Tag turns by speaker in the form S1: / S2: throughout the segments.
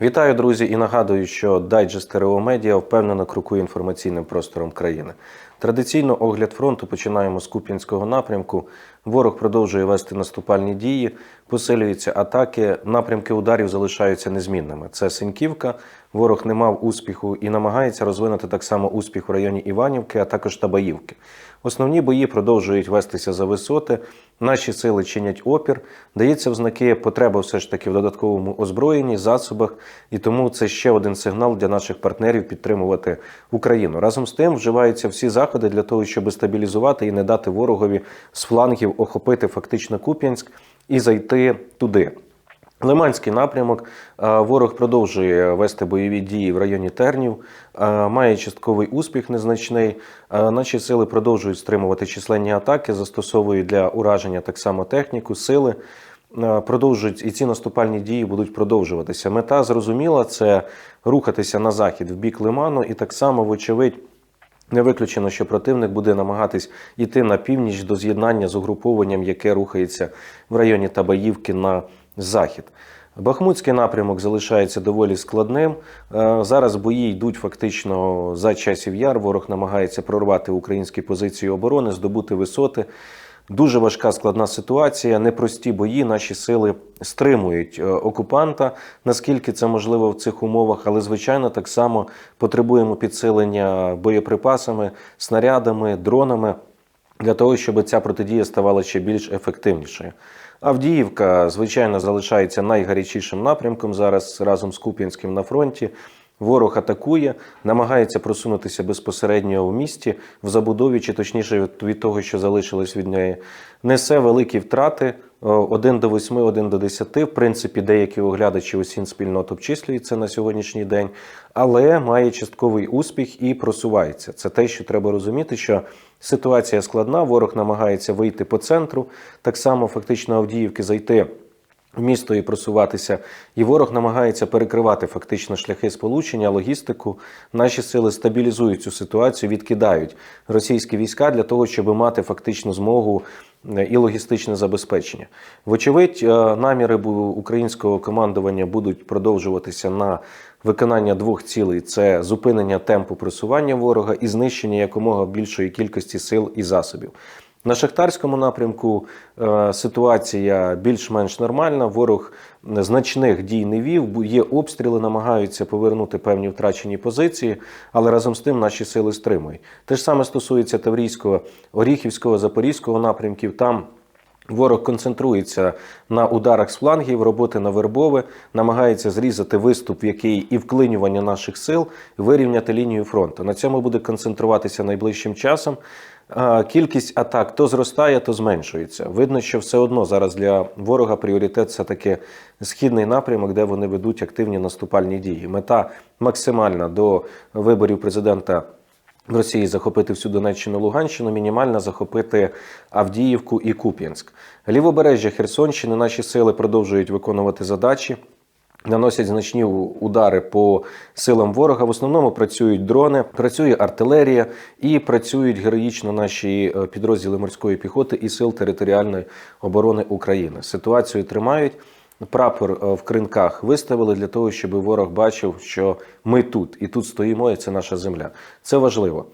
S1: Вітаю, друзі, і нагадую, що дайджест РО Медіа впевнено крокує інформаційним простором країни. Традиційно огляд фронту починаємо з Куп'янського напрямку. Ворог продовжує вести наступальні дії, посилюються атаки. Напрямки ударів залишаються незмінними. Це Синьківка. Ворог не мав успіху і намагається розвинути так само успіх в районі Іванівки, а також Табаївки. Основні бої продовжують вестися за висоти. Наші сили чинять опір. Дається в знаки потреба все ж таки в додатковому озброєнні, засобах, і тому це ще один сигнал для наших партнерів підтримувати Україну. Разом з тим вживаються всі заходи для того, щоб стабілізувати і не дати ворогові з флангів охопити фактично Куп'янськ і зайти туди. Лиманський напрямок е, ворог продовжує вести бойові дії в районі Тернів, е, має частковий успіх незначний. Е, Наші сили продовжують стримувати численні атаки, застосовують для ураження так само техніку, сили. Продовжують і ці наступальні дії будуть продовжуватися. Мета зрозуміла це рухатися на захід в бік Лиману, і так само, вочевидь, не виключено, що противник буде намагатись йти на північ до з'єднання з угрупованням, яке рухається в районі Табаївки на захід. Бахмутський напрямок залишається доволі складним. Е, Зараз бої йдуть фактично за часів яр. Ворог намагається прорвати українські позиції оборони, здобути висоти. Дуже важка складна ситуація, непрості бої. Наші сили стримують е, окупанта, наскільки це можливо в цих умовах, але звичайно так само потребуємо підсилення боєприпасами, снарядами, дронами для того, щоб ця протидія ставала ще більш ефективнішою. Авдіївка, звичайно, залишається найгарячішим напрямком зараз разом з Куп'янським на фронті. Ворог атакує, намагається просунутися безпосередньо в місті, в забудові, чи точніше від- того, що залишилось від неї, несе великі втрати. 1 до 8, 1 до 10. В принципі, деякі оглядачі осін спільнот обчислюються на сьогоднішній день, але має частковий успіх і просувається. Це те, що треба розуміти, що ситуація складна. Ворог намагається вийти по центру, так само фактично Авдіївки зайти місто і просуватися. І ворог намагається перекривати фактично шляхи сполучення, логістику. Наші сили стабілізують цю ситуацію, відкидають російські війська для того, щоб мати фактично змогу е, і логістичне забезпечення. Вочевидь, е, наміри українського командування будуть продовжуватися на виконання двох цілей: це зупинення темпу просування ворога і знищення якомога більшої кількості сил і засобів. На шахтарському напрямку е, ситуація більш-менш нормальна. Ворог значних дій не вів. Є обстріли, намагаються повернути певні втрачені позиції, але разом з тим наші сили стримують. Те ж саме стосується Таврійського, Оріхівського, Запорізького напрямків. Там Ворог концентрується на ударах з флангів, роботи на вербове, намагається зрізати виступ, який і вклинювання наших сил, вирівняти лінію фронту. На цьому буде концентруватися найближчим часом. Кількість атак то зростає, то зменшується. Видно, що все одно зараз для ворога пріоритет це таки східний напрямок, де вони ведуть активні наступальні дії. Мета максимальна до виборів президента. В Росії захопити всю Донеччину, Луганщину, мінімально захопити Авдіївку і Куп'янськ. Лівобережжя Херсонщини наші сили продовжують виконувати задачі. Наносять значні удари по силам ворога. В основному працюють дрони, працює артилерія і працюють героїчно наші е, підрозділи морської піхоти і сил територіальної оборони України. Ситуацію тримають. Прапор е, в кринках виставили для того, щоб ворог бачив, що ми тут і тут стоїмо, і це наша земля. Це важливо.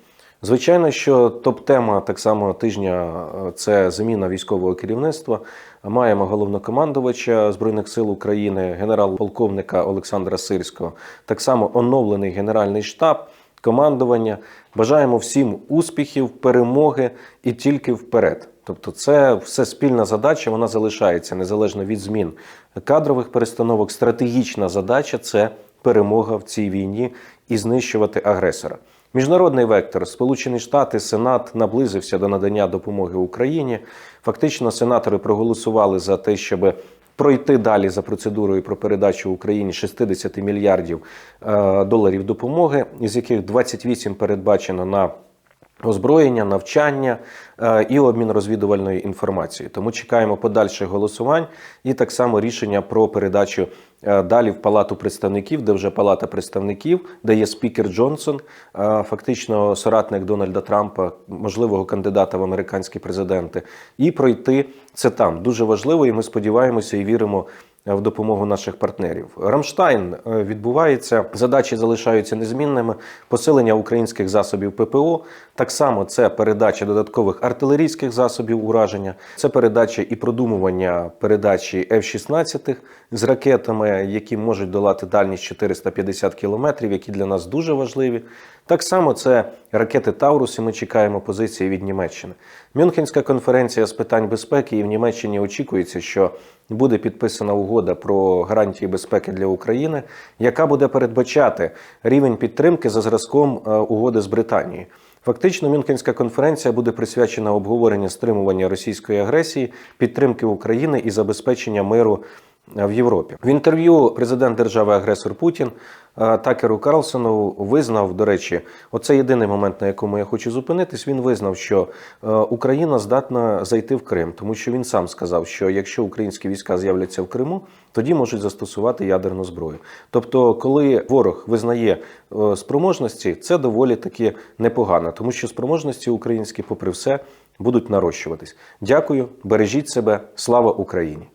S1: Звичайно, що топ-тема так само тижня е, це заміна військового керівництва. Маємо головнокомандувача збройних сил України, генерал-полковника Олександра Сирського. Так само оновлений генеральний штаб, командування. Бажаємо всім успіхів, перемоги і тільки вперед. Тобто, це все спільна задача, вона залишається незалежно від змін кадрових перестановок. Стратегічна задача це перемога в цій війні і знищувати агресора. Міжнародний вектор, Сполучені Штати, Сенат наблизився до надання допомоги Україні. Фактично, сенатори проголосували за те, щоб пройти далі за процедурою про передачу Україні 60 мільярдів е, доларів допомоги, із яких 28 передбачено на озброєння, навчання е, і обмін розвідувальною інформацією. Тому чекаємо подальших голосувань і так само рішення про передачу далі в Палату представників, де вже Палата представників, де є спікер Джонсон, е, фактично соратник Дональда Трампа, можливого кандидата в американські президенти, і пройти це там. Дуже важливо, і ми сподіваємося і віримо в допомогу наших партнерів. Рамштайн е, відбувається, задачі залишаються незмінними. Посилення українських засобів ППО. Так само це передача додаткових артилерійських засобів ураження, це передача і продумування передачі F-16 з ракетами, які можуть долати дальність 450 кілометрів, які для нас дуже важливі. Так само це ракети Таурус, і ми чекаємо позиції від Німеччини. Мюнхенська конференція з питань безпеки, і в Німеччині очікується, що буде підписана угода про гарантії безпеки для України, яка буде передбачати рівень підтримки за зразком е, угоди з Британією. Фактично, Мюнхенська конференція буде присвячена обговоренню стримування російської агресії, підтримки України і забезпечення миру е, в Європі. В інтерв'ю президент держави-агресор Путін е, Такеру Карлсону визнав, до речі, оце єдиний момент, на якому я хочу зупинитись. Він визнав, що е, Україна здатна зайти в Крим, тому що він сам сказав, що якщо українські війська з'являться в Криму, тоді можуть застосувати ядерну зброю. Тобто, коли ворог визнає е, спроможності, це доволі таки непогано, тому що спроможності українські, попри все, будуть нарощуватись. Дякую, бережіть себе, слава Україні!